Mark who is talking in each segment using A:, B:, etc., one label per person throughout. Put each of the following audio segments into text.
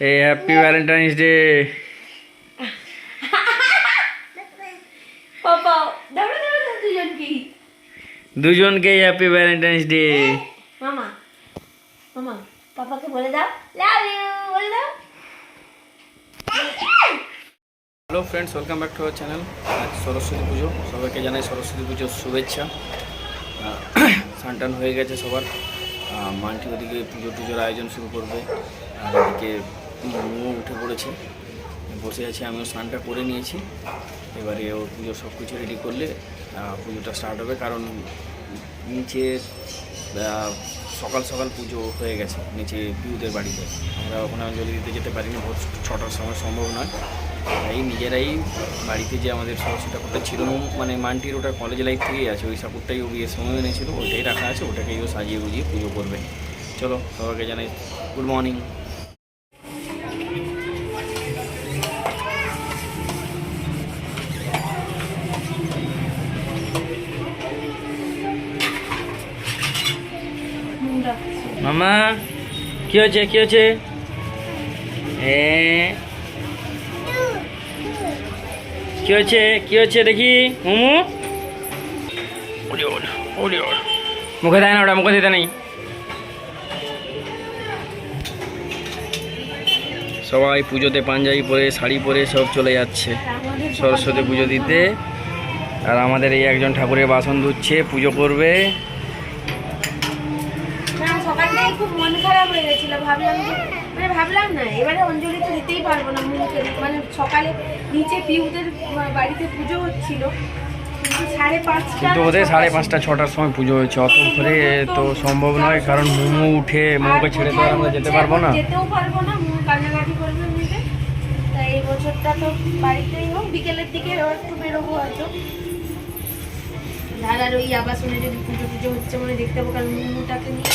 A: এই happy Valentine's day
B: দুজনকেই
A: দুজনকে হ্যাপি ভ্যালেন্টাইন্স ডে
B: মামা মামা পাপাকে বলে দাও লাভ ইউ বলে দাও
A: hello friends welcome back to our channel আজ সরস্বতী পুজো সবাইকে জানাই সরস্বতী পুজোর শুভেচ্ছা। আহ, স্নান হয়ে গেছে সবার। আহ, মানটি ওদিকে পুজো টুজোর আয়োজন শুরু করবে। আর এদিকে মোমো উঠে পড়েছে। বসে আছে, আমিও স্নানটা করে নিয়েছি। এবারে ও পুজো সব কিছু রেডি করলে পুজোটা স্টার্ট হবে। কারণ নিচে সকাল সকাল পুজো হয়ে গেছে, নিচে পিউদের বাড়িতে। আমরা ওখানে অঞ্জলি দিতে যেতে পারিনি, ভোর ছটার সময় সম্ভব নয়। তাই নিজেরাই বাড়িতে যে আমাদের সরস্বতী ঠাকুরটা ছিল মানে মানটির ওটা কলেজ লাইফ থেকেই আছে। ওই ঠাকুরটাই ও বিয়ের সময় এনেছিল, ওইটাই রাখা আছে, ওটাকেই ও সাজিয়ে গুজিয়ে পুজো করবে। চলো, সবাইকে জানাই গুড মর্নিং মামা কি হয়েছে কি হয়েছে? এ কি হয়েছে কি হয়েছে দেখি মোমো? ওরে ওরে ওরে ওরে মুখে দেয় না ওটা মুখে দিতে নেই। সবাই পুজোতে পাঞ্জাবি পরে শাড়ি পরে সব চলে যাচ্ছে। সরস্বতী পুজো দিতে। আর আমাদের এই একজন ঠাকুরের বাসন ধুচ্ছে পুজো করবে।
B: খুব মন খারাপ হয়ে গেছিল। ভাবলাম যে মানে ভাবলাম না এবারে অঞ্জলি তো দিতেই পারব না মুখে মানে সকালে নিচে পিউদের বাড়িতে পুজো হচ্ছিল কিন্তু
A: ওদের সাড়ে পাঁচটা ছটার সময় পুজো হয়েছে। অত তো সম্ভব নয় কারণ মোমো উঠে মোমোকে ছেড়ে তো আমরা যেতে পারব না।
B: যেতেও পারব না মুখ কান্নাকাটি করবে তাই এই বছরটা তো বাড়িতেই হোক বিকেলের দিকে একটু বেরোবো হয়তো। দাদার ওই আবাসনে যদি পুজো পুজো হচ্ছে মানে দেখতে পাবো, কারণ মুমুটাকে নিয়ে।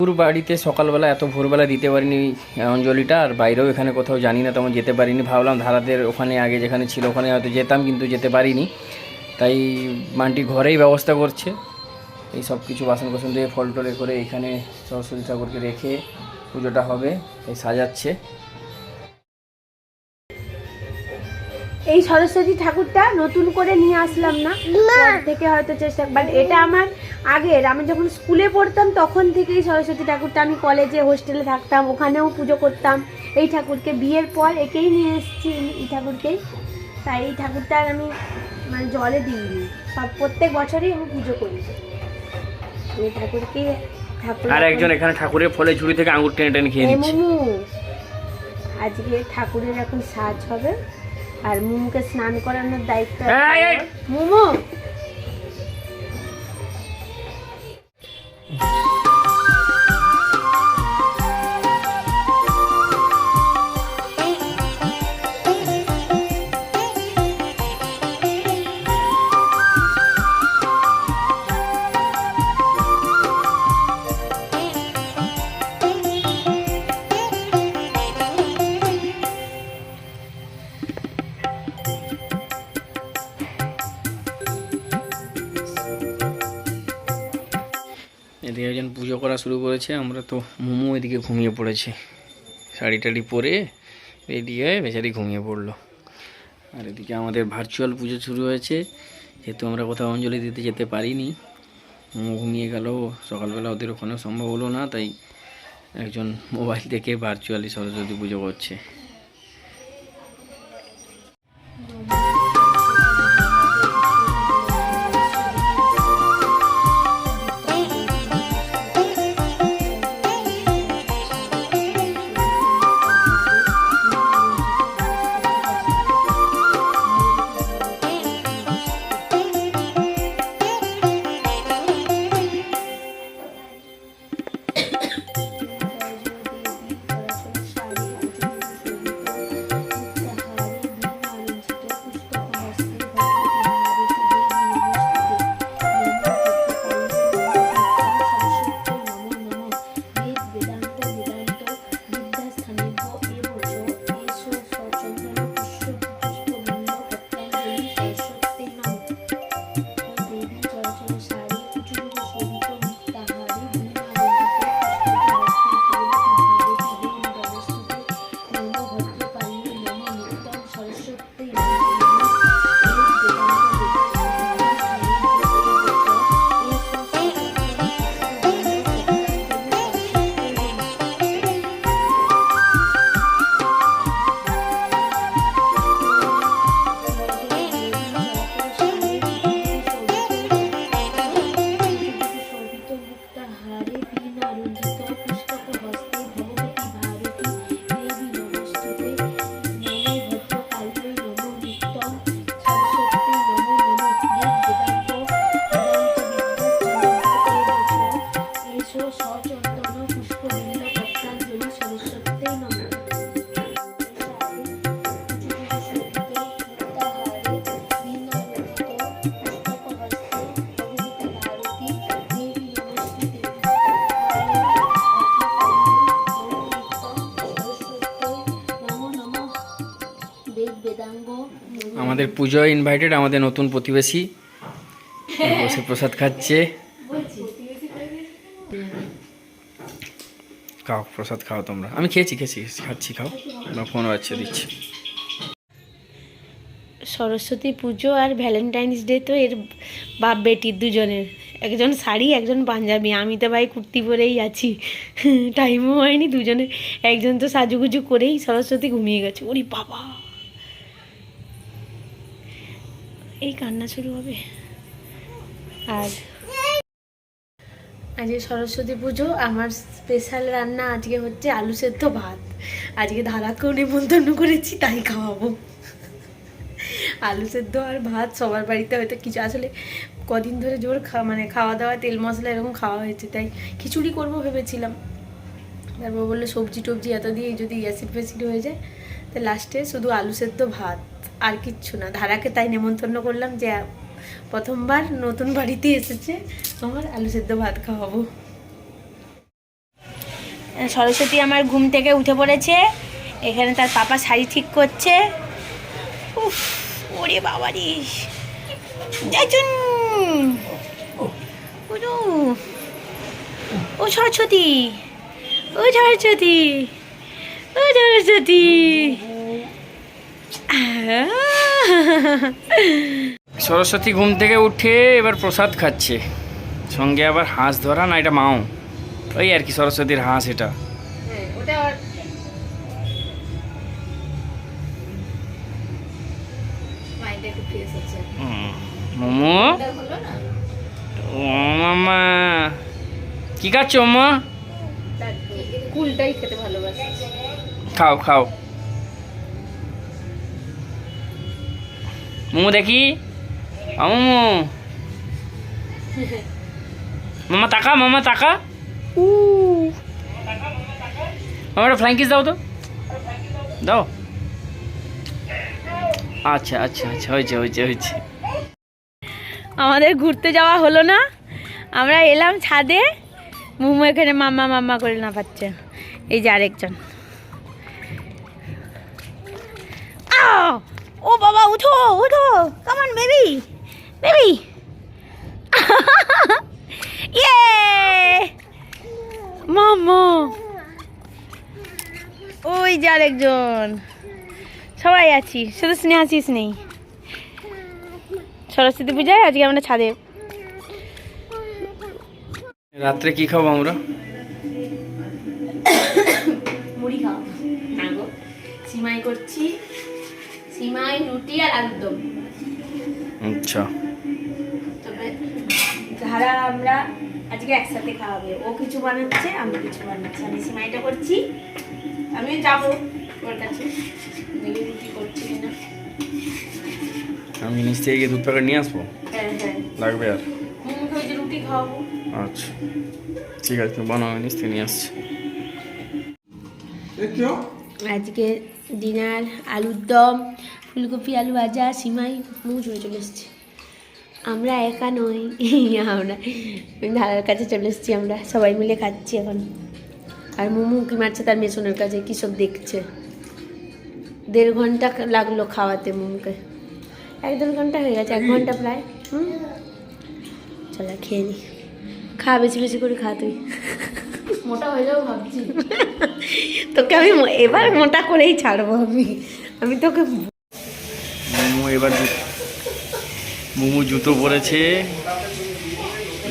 A: পুর বাড়িতে সকালবেলা এত ভোরবেলা দিতে পারিনি অঞ্জলিটা, আর বাইরেও এখানে কোথাও জানি না তেমন যেতে পারিনি। ভাবলাম ধারাদের ওখানে, আগে যেখানে ছিল ওখানে হয়তো যেতাম, কিন্তু যেতে পারিনি। তাই মানটি ঘরেই ব্যবস্থা করছে। এই সব কিছু বাসন কোসন দিয়ে ফল টলে করে এখানে সরস্বতী ঠাকুরকে রেখে পুজোটা হবে তাই সাজাচ্ছে।
B: এই সরস্বতী ঠাকুরটা নতুন করে নিয়ে আসলাম না। থেকে হয়তো চেষ্টা বাট এটা আমার আগের। আমি যখন স্কুলে পড়তাম তখন থেকেই সরস্বতী ঠাকুরটা আমি কলেজে হোস্টেলে থাকতাম ওখানেও পুজো করতাম। এই ঠাকুরকে বিয়ের পর একেই নিয়ে এসেছি এই ঠাকুরকেই তাই এই ঠাকুরটা আর আমি মানে জলে দিইনি। সব প্রত্যেক বছরই আমি পুজো করি। এই ঠাকুরকে ঠাকুর
A: আর একজন এখানে ঠাকুরের ফলে ঝুড়ি থেকে আঙুর টেনে টেনে খেয়ে নিচ্ছে।
B: আজকে ঠাকুরের এখন সাজ হবে। আর মুমুকে স্নান করানোর দায়িত্ব। মুমু
A: এদিকে একজন পুজো করা শুরু করেছে, আমরা তো মোমো এদিকে ঘুমিয়ে পড়েছে। শাড়ি টাড়ি পরে রেডি হয়ে বেচারি ঘুমিয়ে পড়ল। আর এদিকে আমাদের ভার্চুয়াল পুজো শুরু হয়েছে, যেহেতু আমরা কোথাও অঞ্জলি দিতে যেতে পারিনি। মোমো ঘুমিয়ে গেল, সকালবেলা ওদের ওখানেও সম্ভব হলো না, তাই একজন মোবাইল থেকে ভার্চুয়ালি সরস্বতী পুজো করছে। আমাদের পুজো ইনভাইটেড আমাদের নতুন প্রতিবেশী বসে প্রসাদ খাচ্ছে। খাও, প্রসাদ খাও তোমরা। আমি খেয়েছি খেয়েছি খাচ্ছি, খাও। তোমরা ফোন আছে, দিচ্ছি।
B: সরস্বতী পুজো আর ভ্যালেন্টাইন্স ডে তো এর বাপ বেটির দুজনের। একজন শাড়ি, একজন পাঞ্জাবি। আমি তো ভাই কুর্তি পরেই আছি। টাইমও হয়নি, দুজনে। একজন তো সাজুগুজু করেই সরস্বতী ঘুমিয়ে গেছে। ওরে বাবা! এই কান্না শুরু হবে। আর আজকে সরস্বতী পুজো, আমার স্পেশাল রান্না আজকে হচ্ছে আলু সেদ্ধ ভাত। আজকে ধারাকেও নেমন্তন্ন করেছি, তাই খাওয়াবো। আলু সেদ্ধ আর ভাত, সবার বাড়িতে হয়তো কিছু, আসলে কদিন ধরে জোর খা মানে খাওয়া দাওয়া, তেল মশলা এরকম খাওয়া হয়েছে, তাই খিচুড়ি করব ভেবেছিলাম। তারপর বলল সবজি টবজি এত দিয়ে যদি অ্যাসিড ফ্যাসিড হয়ে যায় তো লাস্টে শুধু আলু সেদ্ধ ভাত। আর কিচ্ছু না। ধারাকে তাই নেমন্তন্ন করলাম যে, প্রথমবার নতুন বাড়িতে এসেছে তোমার আলু সেদ্ধ ভাত খাওয়াবো। সরস্বতী আমার ঘুম থেকে উঠে পড়েছে, এখানে তার পাপা শাড়ি ঠিক করছে। উফ, ওরে বাবা ও সরস্বতী। ও সরস্বতী। ও সরস্বতী।
A: সরস্বতী ঘুম থেকে উঠে এবার প্রসাদ খাচ্ছে। সঙ্গে আবার হাঁস ধরা না এটা মাও? ওই আর কি সরস্বতীর হাঁস এটা। মোমো ও মামা। কি খাচ্ছ মা
B: কুলটাই খেতে ভালোবাসে।
A: খাও খাও। মোমো দেখি। মোমো মামা তাকা মামা তাকা।
B: উ।
A: আমার ফ্লাইং কিস দাও তো। দাও। আচ্ছা আচ্ছা আচ্ছা হয়েছে হয়েছে হয়েছে।
B: আমাদের ঘুরতে যাওয়া হলো না। আমরা এলাম ছাদে। মোমো এখানে মাম্মা মাম্মা করে না পাচ্ছে এই যে আরেকজন। ও বাবা উঠো উঠো। কেমন বেবি বেবি ইয়ে মাম্মা ওই যে আরেকজন। সবাই আছি শুধু স্নেহাসিস নেই। সরস্বতী পূজায় আজকে আমরা ছাদে।
A: রাত্রে কি খাব আমরা?
B: মুড়ি গো সিমাই করছি। সিমাই রুটি আর আলুর দম
A: আচ্ছা।
B: তবে ধারা আমরা আজকে একসাথে খাওয়াবে ও কিছু বানাচ্ছে আমি কিছু বানাচ্ছি। আমি সিমাইটা করছি আমিও যাব ওর কাছে। দেখি রুটি করছি কিনা।
A: আমি নিচ থেকে গিয়ে দুধ প্যাকেট নিয়ে আসব?
B: হ্যাঁ হ্যাঁ।
A: লাগবে আর?
B: ওই যে রুটি খাওয়াবো।
A: আচ্ছা। ঠিক আছে তুমি বানাও আমি নিচ থেকে নিয়ে আসছি।
B: আজকে ডিনার, আলুর দম, ফুলকপি, আলু ভাজা, সিমাই মোমো চলে চলে এসেছি। আমরা একা নই, আমরা ধারার কাছে চলে এসেছি আমরা, সবাই মিলে খাচ্ছি এখন। আর মোমো, কি মারছে তার মেশনের কাছে, কী সব দেখছে? দেড় ঘণ্টা লাগল খাওয়াতে মোমোকে। এক দেড় ঘণ্টা হয়ে গেছে, এক ঘণ্টা প্রায়। হুম? চলো খেয়ে নি। খা, বেশি বেশি করে খা তুই।
C: মোটা হয়ে যাব ভাবছি।
B: তোকে আমি এবার মোটা করেই ছাড়বো আমি। আমি তোকে
A: মোমো এবার মোমো জুতো পরেছে।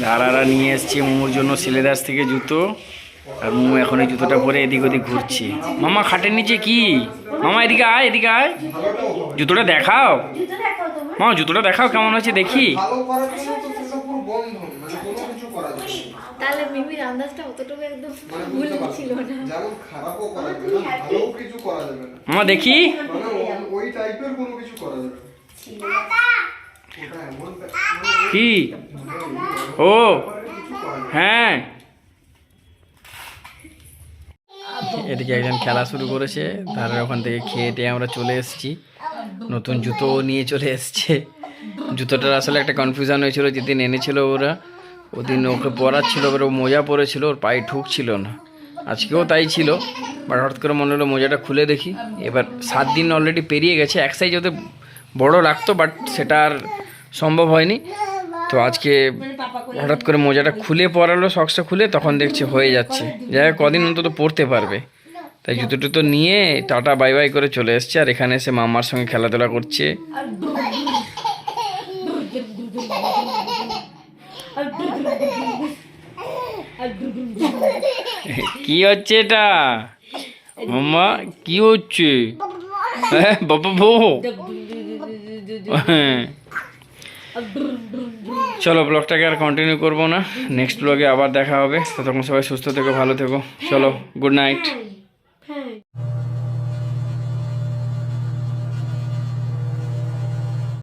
A: দাঁড়ারা নিয়ে এসছে মোমোর জন্য সিলেদাস থেকে জুতো। আর মোমো এখন এই জুতোটা পরে এদিক ওদিক ঘুরছে। মামা খাটের নিচে কি? মামা এদিকে আয় এদিকে আয়। জুতোটা দেখাও। মামা জুতোটা দেখাও কেমন হয়েছে দেখি।
D: বন্ধন মানে কোনো কিছু করা যাবে
C: তাহলে মিমির আন্দাজটা অতটুকু একদম
D: মানে
C: ভুল ছিল না।
D: যেমন খারাপও করা যাবে না ভালোও কিছু করা যাবে না।
A: মামা দেখি।
D: মানে ওই টাইপের কোনো কিছু করা যাবে এমন মানে
A: কি? ও হ্যাঁ। এদিকে একজন খেলা শুরু করেছে তার ওখান থেকে খেয়ে টেয়ে আমরা চলে এসেছি। নতুন জুতো নিয়ে চলে এসছে। জুতোটার আসলে একটা কনফিউশন হয়েছিল, যেদিন এনেছিল ওরা, ওদিন ওকে পরাচ্ছিল, এবার ও মোজা পরেছিল, ওর পায়ে ঠুকছিল না। আজকেও তাই ছিল বাট হঠাৎ করে মনে হলো মোজাটা খুলে দেখি। এবার সাত দিন অলরেডি পেরিয়ে গেছে, এক সাইজ ওদের বড় লাগতো বাট সেটা আর সম্ভব হয়নি। তো আজকে হঠাৎ করে মোজাটা খুলে পরালো সক্সটা খুলে, তখন দেখছি হয়ে যাচ্ছে। যাই হোক, কদিন অন্তত পড়তে পারবে। তাই জুতো টুতো নিয়ে টাটা বাই বাই করে চলে এসছে, আর এখানে এসে মামার সঙ্গে খেলাধুলা করছে। কি হচ্ছে এটা? মাম্মা, কি হচ্ছে? হ্যাঁ বাবা বউ। চলো ব্লগটাকে আর কন্টিনিউ করব না। নেক্সট ব্লগে আবার দেখা হবে। তখন সবাই সুস্থ থেকো, ভালো থেকো। চলো গুড নাইট